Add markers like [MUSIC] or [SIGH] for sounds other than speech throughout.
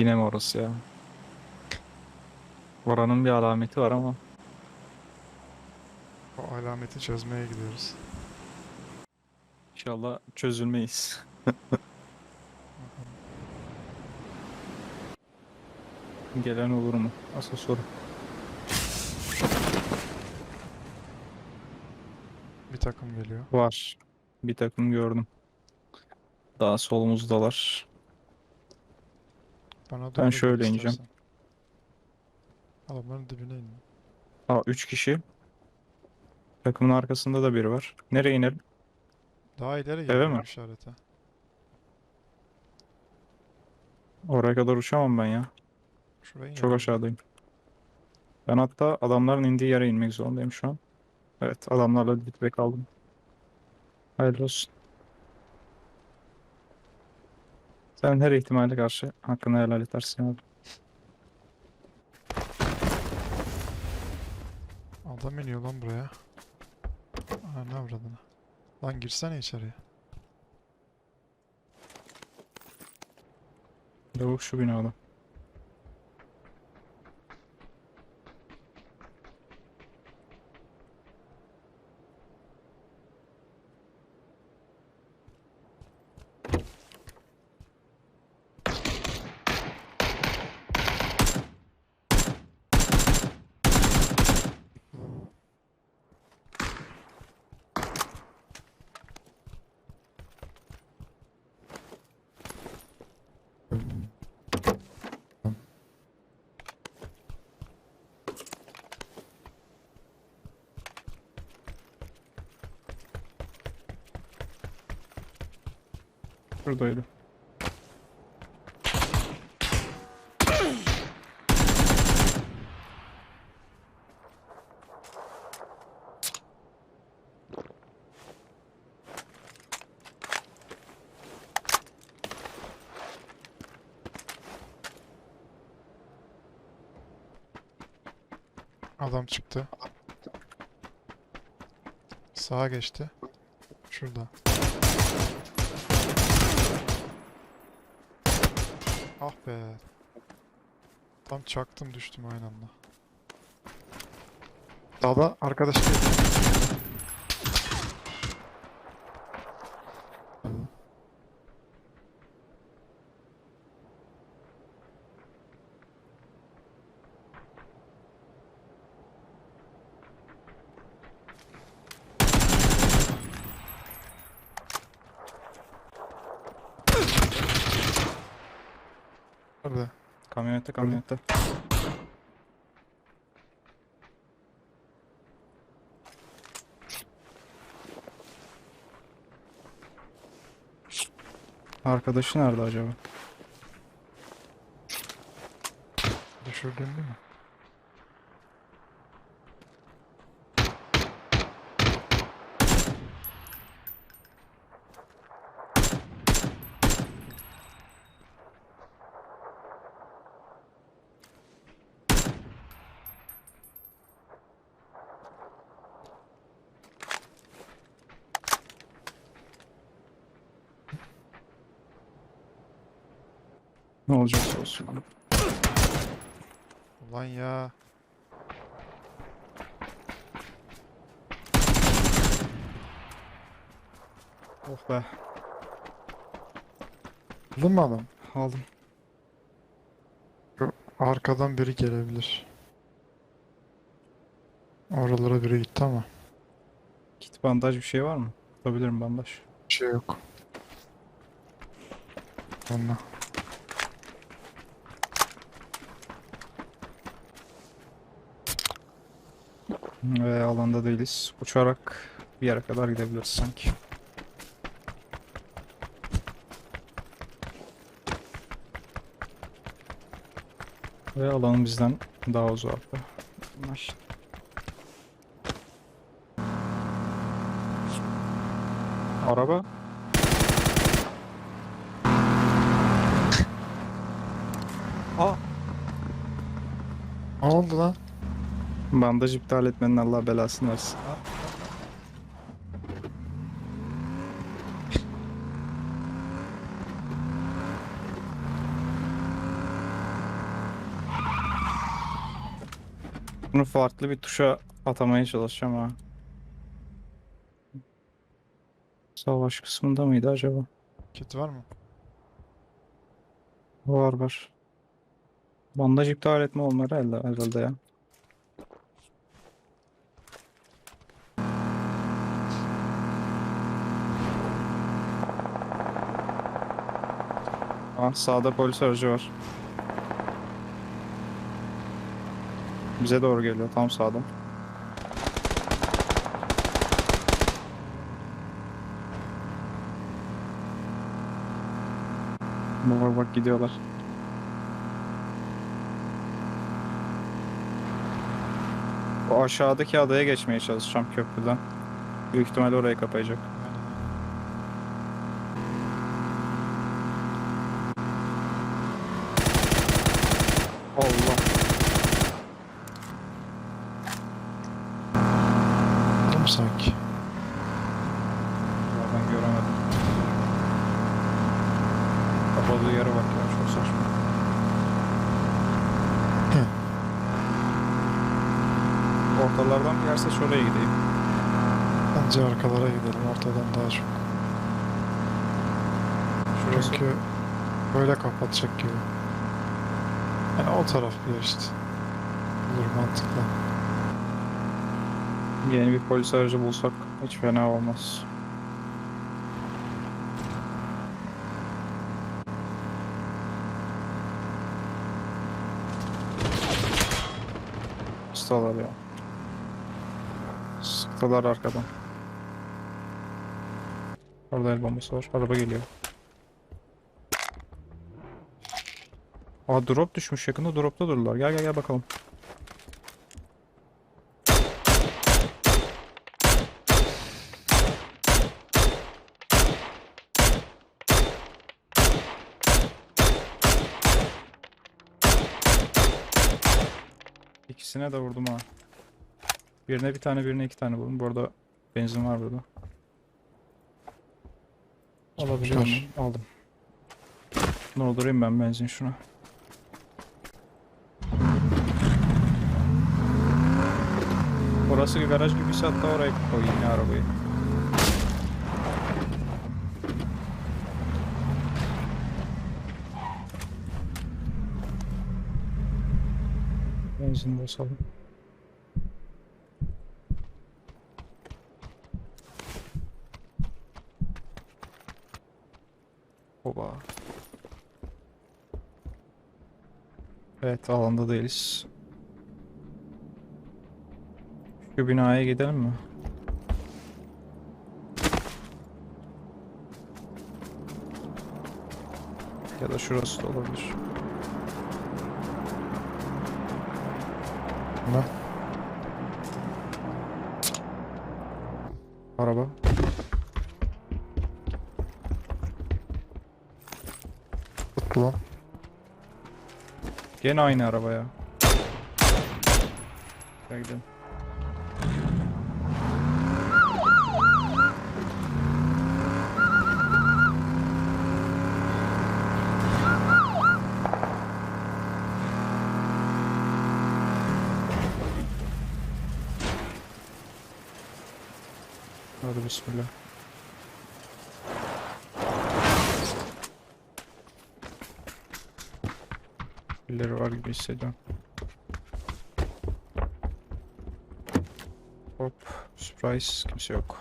Yine mi orası ya? Oranın bir alameti var ama O alameti çözmeye gidiyoruz. inşallah çözülmeyiz. [LAUGHS] Gelen olur mu? Asıl soru. Bir takım geliyor. Var. Bir takım gördüm. Daha solumuzdalar. Bana Ben şöyle gel ineceğim. Adamların dibine in. Aa 3 kişi. Takımın arkasında da biri var. Nereye inelim? Daha ileri geliyor mi? işarete. Oraya kadar uçamam ben ya. Şuraya Çok inelim. aşağıdayım. Ben hatta adamların indiği yere inmek zorundayım şu an. Evet adamlarla dip kaldım. Hayırlı olsun. Sen her ihtimale karşı hakkını helal edersin abi. Adam iniyor lan buraya. Aa, ne avradına. Lan girsene içeriye. Lavuk şu binada. Şuradaydı. Adam çıktı. Sağa geçti. Şurada. Ah be. Tam çaktım düştüm aynı anda. Dağda arkadaş geliyor. Nerede? Kamyonette kamyonette. Arkadaşı nerede acaba? Düşürdün değil mi? Ne olacaksa olsun. Ulan ya. Oh be. Buldun mu adam? Aldım. Arkadan biri gelebilir. Oralara biri gitti ama. Kit bandaj bir şey var mı? Tutabilirim bandaj. Bir şey yok. Onunla. Ve alanda değiliz. Uçarak bir yere kadar gidebiliriz sanki. Ve alan bizden daha uzakta. Anlaştık. Araba. Bandaj iptal etmenin Allah belasını versin. Bunu farklı bir tuşa atamaya çalışacağım ha. Savaş kısmında mıydı acaba? Kit var mı? Var var. Bandaj iptal etme olmalı herhalde, herhalde ya. Sağda polis aracı var. Bize doğru geliyor tam sağda. Bak bak gidiyorlar. O aşağıdaki adaya geçmeye çalışacağım köprüden. Büyük ihtimalle orayı kapayacak. Allah. Değil mi sanki? Ya ben göremedim. Kapadığı yere bak ya çok saçma. Hı. Ortalardan bir yerse şuraya gideyim. Bence arkalara gidelim ortadan daha çok. Şurası Çünkü böyle kapatacak gibi. Yani o taraf bir yer işte. Olur mantıklı. yeni bir polis aracı bulsak hiç fena olmaz. Sıktılar ya. Sıktılar arkadan. Orada el bombası var. Araba geliyor. Aa drop düşmüş yakında dropta durdular. Gel gel gel bakalım. İkisine de vurdum ha. Birine bir tane birine iki tane vurdum. Bu arada benzin var burada. Alabiliyor Süper. muyum? Aldım. Doldurayım ben benzin şuna. Orası bir garaj gibiyse hatta oraya koyayım ya arabayı. Benzin basalım. Oba. Evet alanda değiliz. Şu binaya gidelim mi? Ya da şurası da olabilir. Ne? Araba. Tuttu lan. Gene aynı araba ya. Gel gidelim. Bismillah. Birileri var gibi hissediyorum. Hop. Surprise. Kimse yok.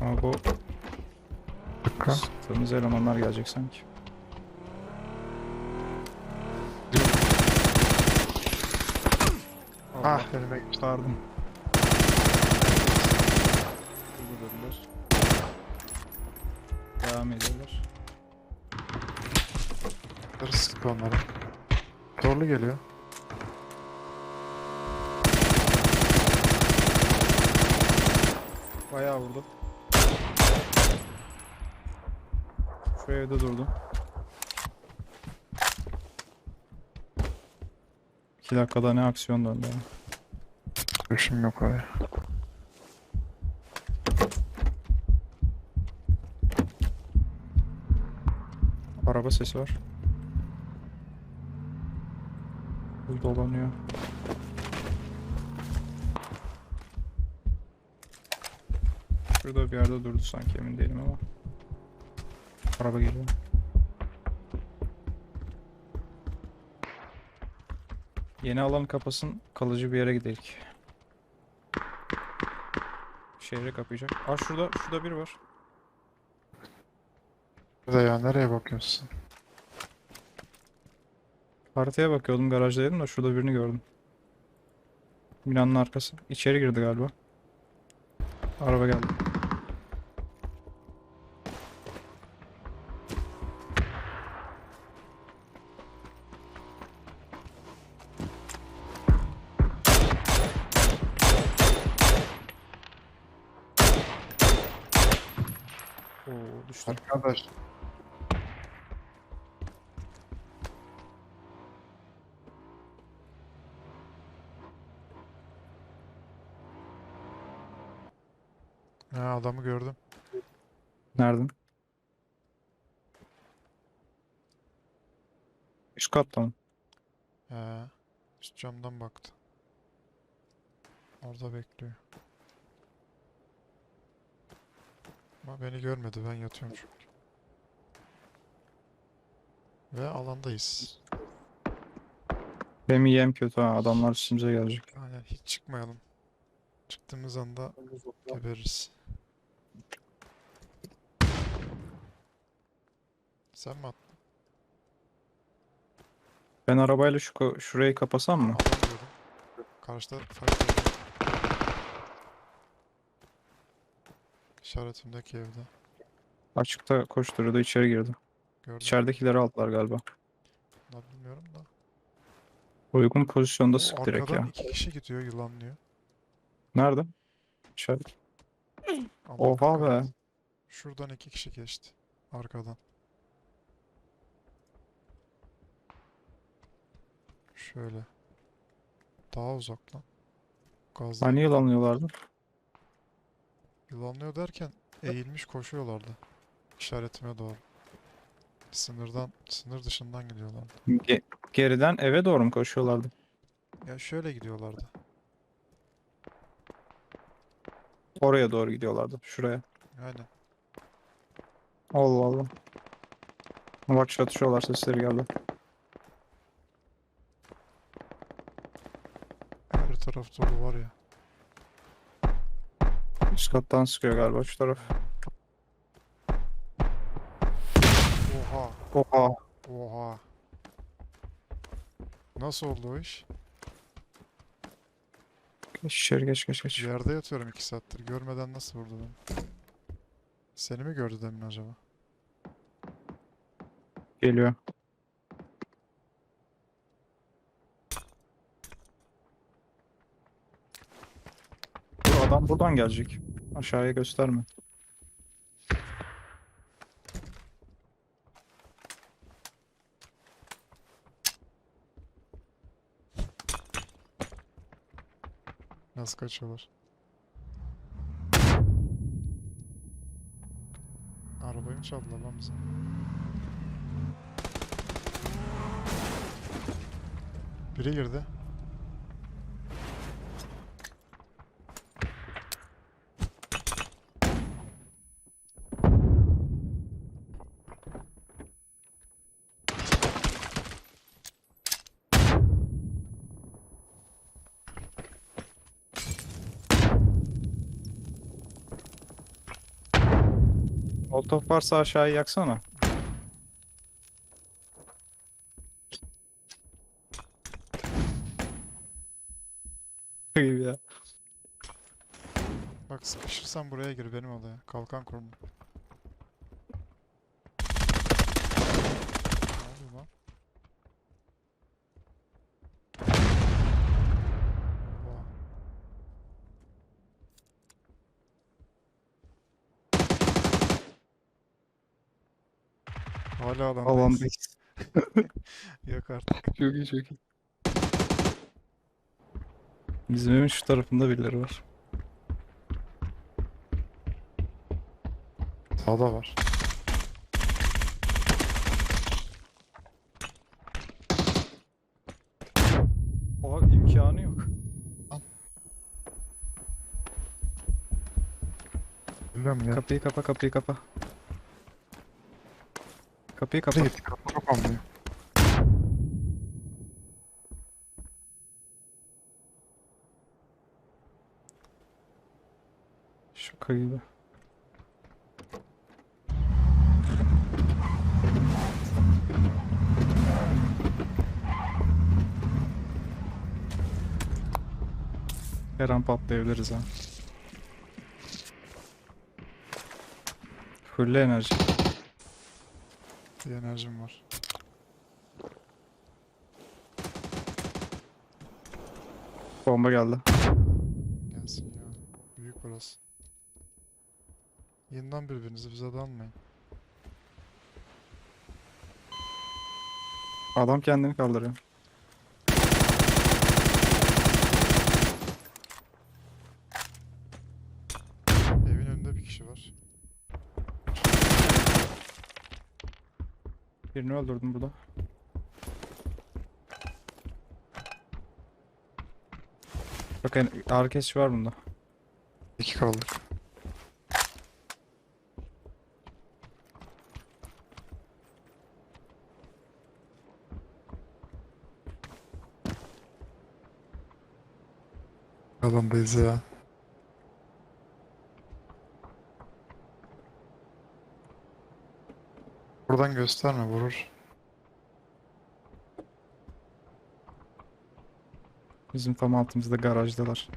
Ama bu Dakika. sıktığımız elemanlar gelecek sanki. Ah önüme. Sardım. Durdurdular. Devam ediyorlar. Yukarı sıktı onları. Zorlu geliyor. Bayağı vurdu. Şu evde durdu. İki dakikada ne aksiyon döndü. Görüşüm yok oraya. Araba sesi var. Bu dolanıyor. Şurada bir yerde durdu sanki emin değilim ama. Araba geliyor. Yeni alan kapasın kalıcı bir yere gidelim. Şehre kapayacak. Aa şurada şurada biri var. Burada ya nereye bakıyorsun? Haritaya bakıyordum garajdaydım da şurada birini gördüm. Binanın arkası. İçeri girdi galiba. Araba geldi. Oo düştü. Arkadaş. Adamı gördüm. Nereden? Üst katta mı? He. Üst camdan baktı. Orada bekliyor. Ama beni görmedi. Ben yatıyorum çünkü. Ve alandayız. Benim yem kötü ha. Adamlar üstümüze gelecek. Aynen hiç çıkmayalım. Çıktığımız anda gebeririz. Sen mi attın? Ben arabayla şu şurayı kapasam mı? Gördüm. Karşıda fight ediyor. İşaretimdeki evde. Açıkta koşturuyordu içeri girdi. Gördüm. İçeridekileri aldılar galiba. Ne bilmiyorum da. Uygun pozisyonda sık direkt arkadan ya. iki kişi gidiyor yılanlıyor. Nerede? İçeride. Allah Oha be. Şuradan iki kişi geçti. Arkadan. Şöyle. Daha uzak lan. Hani yılanlıyorlardı? yılanlıyor derken eğilmiş koşuyorlardı. İşaretime doğru. Sınırdan, sınır dışından gidiyorlardı. Ge- geriden eve doğru mu koşuyorlardı? Ya şöyle gidiyorlardı. Oraya doğru gidiyorlardı. Şuraya. Aynen. Allah Allah. Bak çatışıyorlar sesleri geldi. Her taraf dolu var ya. Üst kattan sıkıyor galiba şu taraf. Oha. Oha. Oha. Nasıl oldu o iş? Geç içeri geç geç geç. Yerde yatıyorum iki saattir. Görmeden nasıl vurdu beni? Seni mi gördü demin acaba? Geliyor. Bu adam buradan gelecek. Aşağıya gösterme. Nasıl kaçıyorlar? Arabayı mı çaldılar lan bize? Biri girdi. Molotof varsa aşağıya yaksana. gibi ya. Bak sıkışırsan buraya gir benim odaya. Kalkan kurma. Hala alandayız. Alandayız. [LAUGHS] Yok artık. Çok iyi çok iyi. Bizim evin şu tarafında birileri var. Sağda var. Oha imkanı yok. Bilmem. Kapıyı kapa kapıyı kapa. Kapıyı kapa. Nereye gitti? Kapı kapanmıyor. Şaka gibi. Her an patlayabiliriz ha. Fulle enerji. Bir enerjim var. Bomba geldi. Gelsin ya. Büyük burası. Yeniden birbirinizi bize dalmayın. Adam kendini kaldırıyor. Evin önünde bir kişi var. Birini öldürdüm burada. Bakın herkes var bunda. İki kaldık. Alandayız ya. Buradan gösterme vurur. Bizim tam altımızda garajdalar.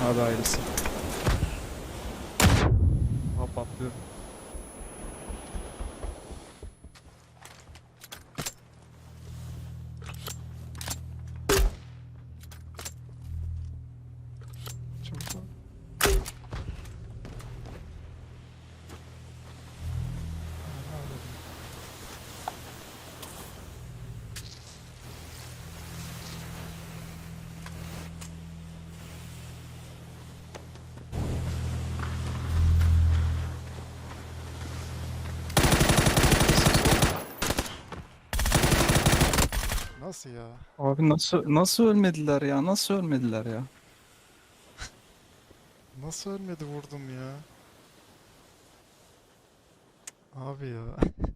Hadi hayırlısı. Aa patlıyor. Nasıl ya? Abi nasıl nasıl ölmediler ya? Nasıl ölmediler ya? [LAUGHS] Nasıl ölmedi vurdum ya? Abi ya. [LAUGHS]